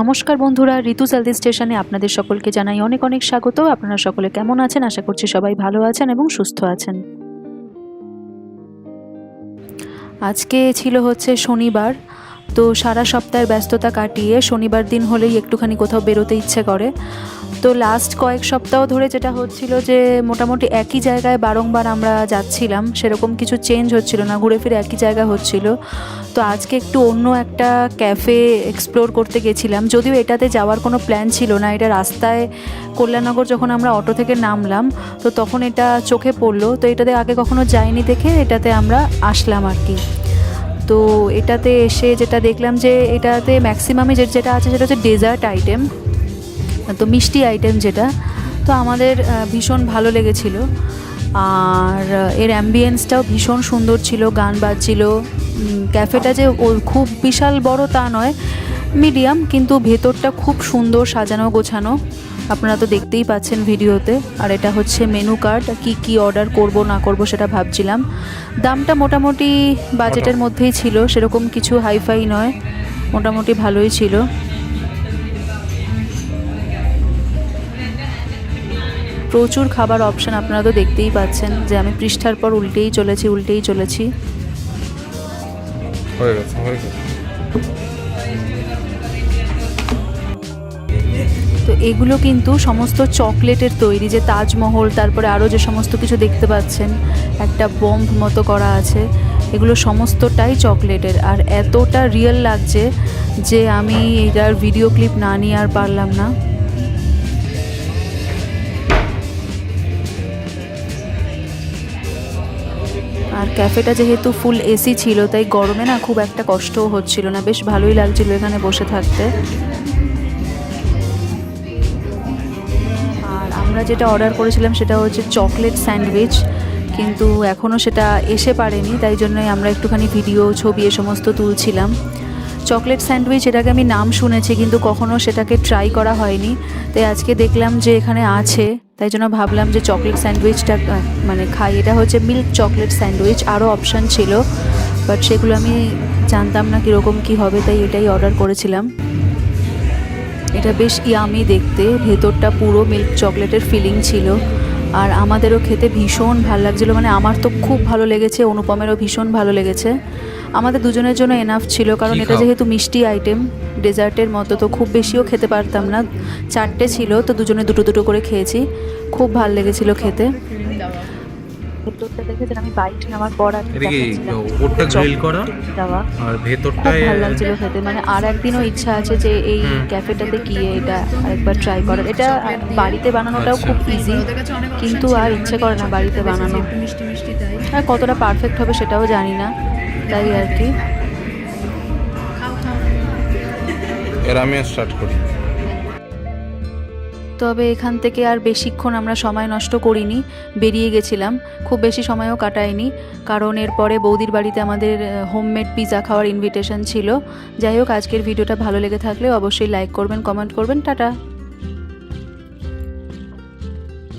নমস্কার বন্ধুরা, ঋতু সালদি স্টেশনে আপনাদের সকলকে জানাই অনেক অনেক স্বাগত। আপনারা সকলে কেমন আছেন? আশা করছি সবাই ভালো আছেন এবং সুস্থ আছেন। আজকে ছিল হচ্ছে শনিবার তো সারা সপ্তাহের ব্যস্ততা কাটিয়ে শনিবার দিন হলেই একটুখানি কোথাও বেরোতে ইচ্ছে করে। তো লাস্ট কয়েক সপ্তাহ ধরে যেটা হচ্ছিল যে, মোটামুটি একই জায়গায় বারংবার আমরা যাচ্ছিলাম, সেরকম কিছু চেঞ্জ হচ্ছিল না, ঘুরে ফিরে একই জায়গা হচ্ছিল। তো আজকে একটু অন্য একটা ক্যাফে এক্সপ্লোর করতে গেছিলাম, যদিও এটাতে যাওয়ার কোনো প্ল্যান ছিল না। এটা রাস্তায় কল্যাণনগর যখন আমরা অটো থেকে নামলাম, তো তখন এটা চোখে পড়ল। তো এটাতে আগে কখনো যাইনি দেখে এটাতে আমরা আসলাম আর কি। তো এটাতে এসে যেটা দেখলাম যে এটাতে ম্যাক্সিমামে যেটা আছে সেটা হচ্ছে ডেজার্ট আইটেম তো মিষ্টি আইটেম যেটা। তো আমাদের ভীষণ ভালো লেগেছিল। আর এর অ্যাম্বিয়েন্সটাও ভীষণ সুন্দর ছিল, গান বাজছিল। ক্যাফেটা যে ও খুব বিশাল বড় তা নয় মিডিয়াম কিন্তু ভেতরটা খুব সুন্দর সাজানো গোছানো। আপনারা তো দেখতেই পাচ্ছেন ভিডিওতে। আর এটা হচ্ছে মেনু কার্ড কি কি অর্ডার করব না করব সেটা ভাবছিলাম। দামটা মোটামুটি বাজেটের মধ্যেই ছিল সেরকম কিছু হাইফাই নয়। মোটামুটি ভালোই ছিল। প্রচুর খাবার অপশান আপনারা তো দেখতেই পাচ্ছেন যে আমি পৃষ্ঠার পর উল্টেই চলেছি উল্টেই চলেছি। হয়ে গেছে হয়ে গেছে। তো এগুলো কিন্তু সমস্ত চকলেটের তৈরি, যে তাজমহল, তারপরে আরও যে সমস্ত কিছু দেখতে পাচ্ছেন, একটা বম্ব মতো করা আছে, এগুলো সমস্তটাই চকলেটের। আর এতটা রিয়েল লাগছে যে আমি এটার ভিডিও ক্লিপ না নিয়ে আর পারলাম না। আর ক্যাফেটা যেহেতু ফুল এসি ছিল, তাই গরমে না খুব একটা কষ্টও হচ্ছিল না। বেশ ভালোই লাগছিল এখানে বসে থাকতে। আমরা যেটা অর্ডার করেছিলাম সেটা হচ্ছে চকলেট স্যান্ডউইচ কিন্তু এখনও সেটা এসে পারেনি, তাই জন্যই আমরা একটুখানি ভিডিও ছবি এ সমস্ত তুলছিলাম। চকলেট স্যান্ডউইচ এটাকে আমি নাম শুনেছি, কিন্তু কখনও সেটাকে ট্রাই করা হয়নি। তাই আজকে দেখলাম যে এখানে আছে, তাই জন্য ভাবলাম যে চকলেট স্যান্ডউইচটা মানে খাই। এটা হচ্ছে মিল্ক চকলেট স্যান্ডউইচ আরও অপশান ছিল বাট সেগুলো আমি জানতাম না কীরকম কী হবে, তাই এটাই অর্ডার করেছিলাম। এটা বেশ ইয়ামি দেখতে। ভেতরটা পুরো মিল্ক চকলেটের ফিলিং ছিল। আর আমাদেরও খেতে ভীষণ ভালো লাগছিল। মানে আমার তো খুব ভালো লেগেছে অনুপমেরও ভীষণ ভালো লেগেছে। আমাদের দুজনের জন্য এনাফ ছিল কারণ এটা যেহেতু মিষ্টি আইটেম ডেজার্টের মতো তো খুব বেশিও খেতে পারতাম না। চারটে ছিল তো দুজনে দুটো দুটো করে খেয়েছি। খুব ভালো লেগেছিল খেতে। ভেতরটা দেখেছেন আমি বাইট নেওয়ার পর আর ওপরটা গ্রিল করা? দেওয়া। আর ভেতরটায় ভালো লাগছিল খেতে। মানে আর একদিনও ইচ্ছা আছে যে এই ক্যাফেটাতে গিয়ে এটা আরেকবার ট্রাই করার। এটা বাড়িতে বানানোটাও আচ্ছা। খুব ইজি কিন্তু আর ইচ্ছে করে না বাড়িতে বানানো। আর কতটা পারফেক্ট হবে সেটাও জানি না তাই আর কি। এর আমি স্টার্ট করি। তবে এখান থেকে আর বেশিক্ষণ আমরা সময় নষ্ট করিনি, বেরিয়ে গেছিলাম। খুব বেশি সময়ও কাটাইনি কারণ এরপরে বৌদির বাড়িতে আমাদের হোমমেড পিৎজা খাওয়ার ইনভিটেশন ছিল। যাই হোক, আজকের ভিডিওটা ভালো লেগে থাকলে অবশ্যই লাইক করবেন কমেন্ট করবেন, টাটা।